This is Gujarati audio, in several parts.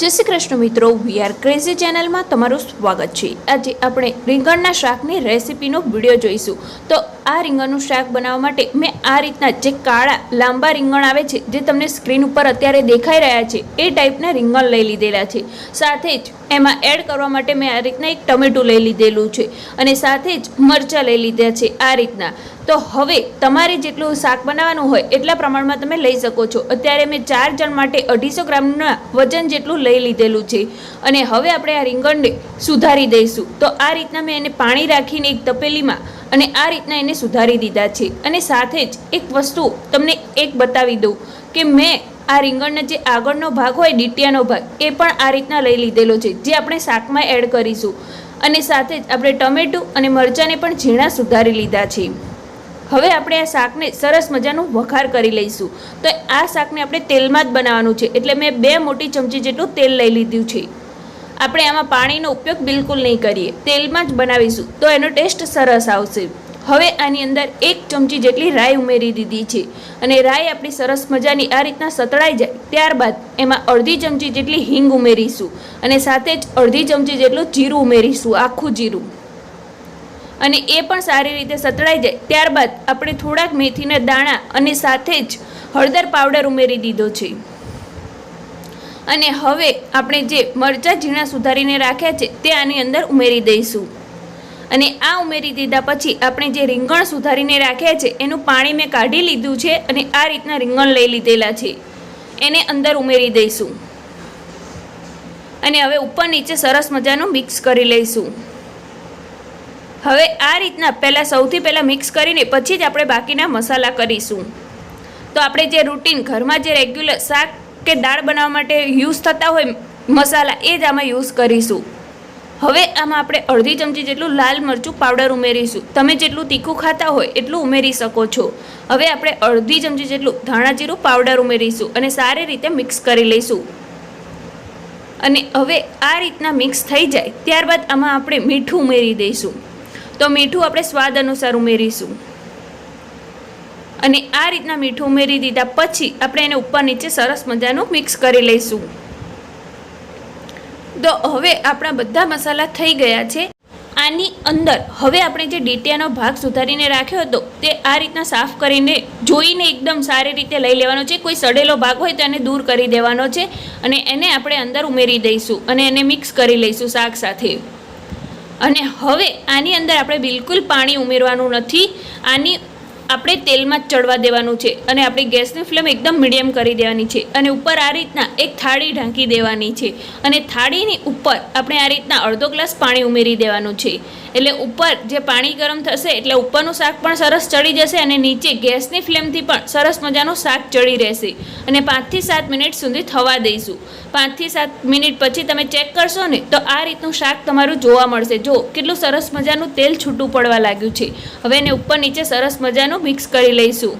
જય શ્રી કૃષ્ણ મિત્રો વી આર ક્રેઝી ચેનલમાં તમારું સ્વાગત છે. આજે આપણે રીંગણના શાકની રેસીપીનો વીડિયો જોઈશું. તો આ રીંગણનું શાક બનાવવા માટે મેં આ રીતના જે કાળા, લાંબા રીંગણ આવે છે, જે તમને સ્ક્રીન ઉપર અત્યારે દેખાઈ રહ્યા છે, એ ટાઈપના રીંગણ લઈ લીધેલા છે. સાથે જ એમાં એડ કરવા માટે મેં આ રીતના એક ટમેટું લઈ લીધેલું છે અને સાથે જ મરચાં લઈ લીધા છે આ રીતના. તો હવે તમારે જેટલું શાક બનાવવાનું હોય એટલા પ્રમાણમાં તમે લઈ શકો છો. અત્યારે મેં ચાર જણ માટે અઢીસો ગ્રામના વજન જેટલું લઈ લીધેલું છે. અને હવે આપણે આ રીંગણને સુધારી દઈશું. તો આ રીતના મેં એને પાણી રાખીને એક તપેલીમાં અને આ રીતના એને સુધારી દીધા છે. અને સાથે જ એક વસ્તુ તમને એક બતાવી દઉં કે મેં આ રીંગણના જે આગળનો ભાગ હોય, ડીટિયાનો ભાગ, એ પણ આ રીતના લઈ લીધેલો છે, જે આપણે શાકમાં એડ કરીશું. અને સાથે જ આપણે ટમેટું અને મરચાંને પણ ઝીણા સુધારી લીધા છે. હવે આપણે આ શાકને સરસ મજાનું વઘાર કરી લઈશું. તો આ શાકને આપણે તેલમાં જ બનાવવાનું છે. એટલે મેં બે મોટી ચમચી જેટલું તેલ લઈ લીધું છે. આપણે આમાં પાણીનો ઉપયોગ બિલકુલ નહીં કરીએ. તેલમાં જ બનાવીશું. તો એનો ટેસ્ટ સરસ આવશે. હવે આની અંદર એક ચમચી જેટલી રાઈ ઉમેરી દીધી છે. અને રાઈ આપણી સરસ મજાની આ રીતના સતળાઈ જાય ત્યારબાદ એમાં અડધી ચમચી જેટલી હિંગ ઉમેરીશું. અને સાથે જ અડધી ચમચી જેટલું જીરું ઉમેરીશું. આખું જીરું. અને એ પણ સારી રીતે સતળાઈ જાય. ત્યારબાદ આપણે થોડાક મેથીના દાણા અને સાથે જ હળદર પાવડર ઉમેરી દીધો છે. અને હવે આપણે જે મરચાં ઝીણા સુધારીને રાખ્યા છે, તે આની અંદર ઉમેરી દઈશું. અને આ ઉમેરી દીધા પછી આપણે જે રીંગણ સુધારીને રાખ્યા છે, એનું પાણી મેં કાઢી લીધું છે અને આ રીતના રીંગણ લઈ લીધેલા છે. એને અંદર ઉમેરી દઈશું. અને હવે ઉપર નીચે સરસ મજાનું મિક્સ કરી લઈશું. હવે આ રીતના પહેલાં સૌથી પહેલાં મિક્સ કરીને પછી જ આપણે બાકીના મસાલા કરીશું. તો આપણે જે રૂટીન ઘરમાં જે રેગ્યુલર શાક કે દાળ બનાવવા માટે યુઝ થતા હોય મસાલા, એ જ આમાં યુઝ કરીશું. હવે આમાં આપણે અડધી ચમચી જેટલું લાલ મરચું પાવડર ઉમેરીશું. તમે જેટલું તીખું ખાતા હોય એટલું ઉમેરી શકો છો. હવે આપણે અડધી ચમચી જેટલું ધાણા જીરું પાવડર ઉમેરીશું અને સારી રીતે મિક્સ કરી લઈશું. અને હવે આ રીતના મિક્સ થઈ જાય, ત્યારબાદ આમાં આપણે મીઠું ઉમેરી દઈશું. તો મીઠું આપણે સ્વાદ અનુસાર ઉમેરીશું. અને આ રીતના મીઠું ઉમેરી દીધા પછી આપણે એને ઉપર નીચે સરસ મજાનું મિક્સ કરી લઈશું. તો હવે આપણા બધા મસાલા થઈ ગયા છે. આની અંદર હવે આપણે જે ડીટિયાનો ભાગ સુધારીને રાખ્યો હતો તે આ રીતના સાફ કરીને જોઈને એકદમ સારી રીતે લઈ લેવાનો છે. કોઈ સડેલો ભાગ હોય તો એને દૂર કરી દેવાનો છે અને એને આપણે અંદર ઉમેરી દઈશું અને એને મિક્સ કરી લઈશું શાક સાથે. અને હવે આની અંદર આપણે બિલકુલ પાણી ઉમેરવાનું નથી. આની આપણે તેલમાં ચડવા દેવાનું છે અને આપણી ગેસની ફ્લેમ એકદમ મીડિયમ કરી દેવાની છે અને ઉપર આ રીતના એક થાળી ઢાંકી દેવાની છે. અને થાળીની ઉપર આપણે આ રીતના અડધો ગ્લાસ પાણી ઉમેરી દેવાનું છે. એટલે ઉપર જે પાણી ગરમ થશે, એટલે ઉપરનું શાક પણ સરસ ચડી જશે અને નીચે ગેસની ફ્લેમથી પણ સરસ મજાનું શાક ચડી રહેશે. અને પાંચથી સાત મિનિટ સુધી થવા દઈશું. પાંચથી સાત મિનિટ પછી તમે ચેક કરશો ને, તો આ રીતનું શાક તમારું જોવા મળશે. જો, કેટલું સરસ મજાનું તેલ છૂટું પડવા લાગ્યું છે. હવે એને ઉપર નીચે સરસ મજાનું મિક્સ કરી લઈશું.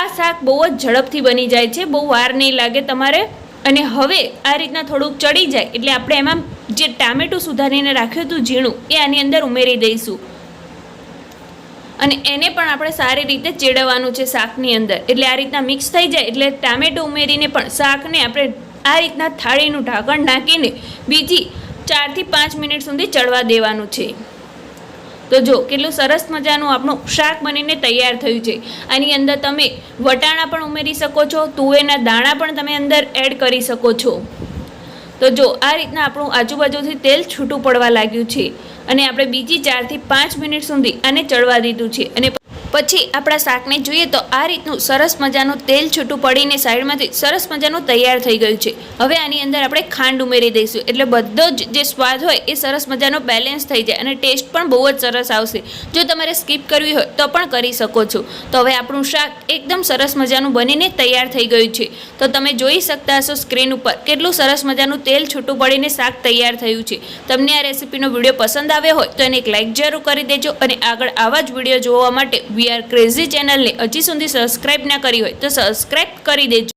આ શાક બહુ જ ઝડપથી બની જાય છે, બહુ વાર નહીં લાગે તમારે. અને હવે આ રીતના થોડુંક ચડી જાય, એટલે આપણે એમાં જે ટામેટું સુધારીને રાખ્યું હતું ઝીણું, એ આની અંદર ઉમેરી દઈશું. અને એને પણ આપણે સારી રીતે ચેડવવાનું છે શાકની અંદર. એટલે આ રીતના મિક્સ થઈ જાય, એટલે ટામેટું ઉમેરીને પણ શાકને આપણે આ રીતના થાળીનું ઢાંકણ નાખીને બીજી ચારથી પાંચ મિનિટ સુધી ચડવા દેવાનું છે. તો જો, કેટલું સરસ મજાનું આપણું શાક બનીને તૈયાર થયું છે. આની અંદર તમે વટાણા પણ ઉમેરી શકો છો, તુવેરના દાણા પણ તમે અંદર એડ કરી શકો છો. તો જો આ રીતના આપણું આજુબાજુથી તેલ છૂટું પડવા લાગ્યું છે અને આપણે બીજી ચારથી પાંચ મિનિટ સુધી આને ચડવા દીધું છે અને પછી આપણા શાકને જોઈએ તો આ રીતનું સરસ મજાનું તેલ છૂટું પડીને સાઈડમાંથી સરસ મજાનું તૈયાર થઈ ગયું છે. હવે આની અંદર આપણે ખાંડ ઉમેરી દઈશું. એટલે બધો જ જે સ્વાદ હોય એ સરસ મજાનો બેલેન્સ થઈ જાય અને ટેસ્ટ પણ બહુ જ સરસ આવશે. જો તમારે સ્કીપ કરવી હોય તો પણ કરી શકો છો. તો હવે આપણું શાક એકદમ સરસ મજાનું બનીને તૈયાર થઈ ગયું છે. તો તમે જોઈ શકતા હશો સ્ક્રીન ઉપર કેટલું સરસ મજાનું તેલ છૂટું પડીને શાક તૈયાર થયું છે. તમને આ રેસીપીનો વીડિયો પસંદ આવ્યો હોય તો એને એક લાઇક જરૂર કરી દેજો અને આગળ આવા જ વીડિયો જોવા માટે વી આર ક્રેઝી ચેનલને હજી સુધી સબસ્ક્રાઈબ ના કરી હોય તો સબસ્ક્રાઈબ કરી દેજો.